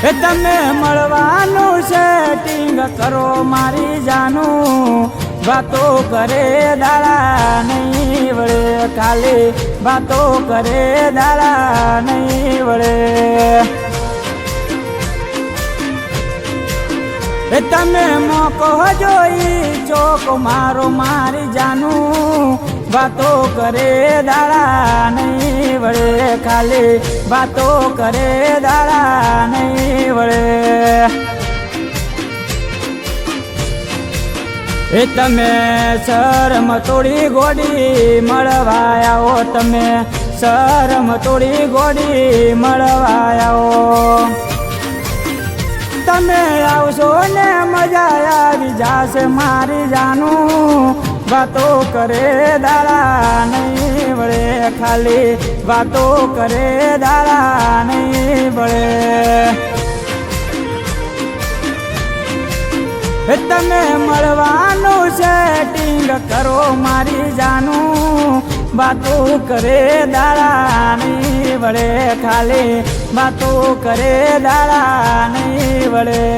એ તમે મળવાનું સેટિંગ કરો મારી જાનું. વાતો કરે દાડા નહીં વળે, ખાલી વાતો કરે દાડા નહીં વળે. એ તમે મોકો જોઈ, ચોક મારો મારી જાનું. વાતો કરે દાડા નહીં વળે, ખાલી વાતો કરે દાડા નહીં એ તમે શરમ તોડી ગોડી મળવા તમે. શરમ તોડી ગોડી મળવાયાઓ. તમે આવશો ને મજા આવી જાશે મારી જાનું. વાતો કરે દાડા નહીં વળે ખાલી. વાતો કરે દાડા તમે મળવાનું સેટિંગ કરો મારી જાનું. વાતો કરે દાડાની વડે ખાલી, વાતો કરે દાડાની વડે.